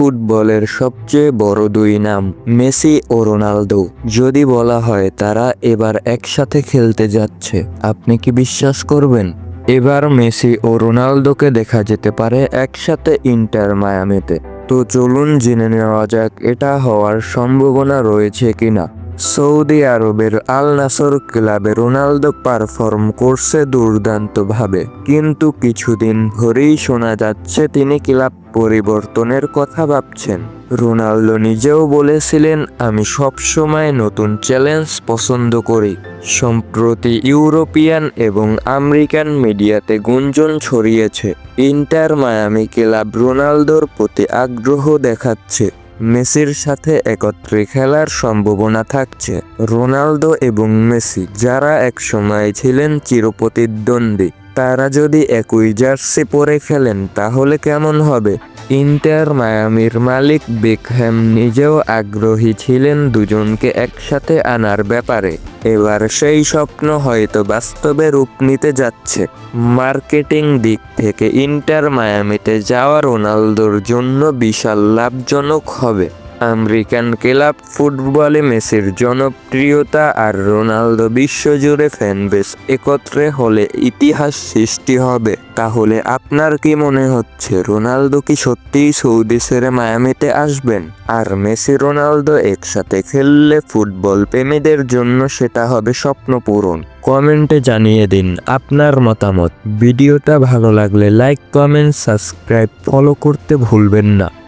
ফুটবলের সবচেয়ে বড় দুই নাম, মেসি ও রোনালদো। যদি বলা হয় তারা এবার একসাথে খেলতে যাচ্ছে, আপনি কি বিশ্বাস করবেন? এবার মেসি ও রোনালদোকে দেখা যেতে পারে একসাথে ইন্টার মায়ামিতে। তো চলুন জেনে নেওয়া যাক, এটা হওয়ার সম্ভাবনা রয়েছে কিনা। সৌদি আরবের আল নাসর ক্লাবে রোনালদো পারফর্ম করছে দুর্দান্তভাবে। কিন্তু কিছুদিন ধরেই শোনা যাচ্ছে তিনি ক্লাব পরিবর্তনের কথা ভাবছেন। রোনালদো নিজেও বলেছিলেন, আমি সবসময় নতুন চ্যালেঞ্জ পছন্দ করি। সম্প্রতি ইউরোপিয়ান এবং আমেরিকান মিডিয়াতে গুঞ্জন ছড়িয়েছে। ইন্টার মায়ামি ক্লাব রোনালদোর প্রতি আগ্রহ দেখাচ্ছে। মেসির সাথে একত্রে খেলার সম্ভাবনা থাকছে। রোনালদো এবং মেসি, যারা একসময় ছিলেন চিরপ্রতিদ্বন্দ্বী, তারা যদি একই জার্সি পরে খেলেন, তাহলে কেমন হবে? ইন্টার মায়ামির মালিক বেকহ্যাম নিজেও আগ্রহী ছিলেন দুজনকে একসাথে আনার ব্যাপারে। এবার সেই স্বপ্ন হয়তো বাস্তবে রূপ নিতে যাচ্ছে। মার্কেটিং দিক থেকে ইন্টার মায়ামিতে যাওয়া রোনালদোর জন্য বিশাল লাভজনক হবে। আমেরিকান ক্লাব ফুটবলে মেসির জনপ্রিয়তা আর রোনালদো বিশ্বজুড়ে ফ্যানবেস একত্রে হলে ইতিহাস সৃষ্টি হবে। তাহলে আপনার কি মনে হচ্ছে, রোনালদো কি সত্যিই সৌদি ছেড়ে মায়ামিতে আসবেন? আর মেসি, রোনালদো একসাথে খেললে ফুটবল প্রেমীদের জন্য সেটা হবে স্বপ্ন পূরণ। কমেন্টে জানিয়ে দিন আপনার মতামত। ভিডিওটা ভালো লাগলে লাইক, কমেন্ট, সাবস্ক্রাইব ফলো করতে ভুলবেন না।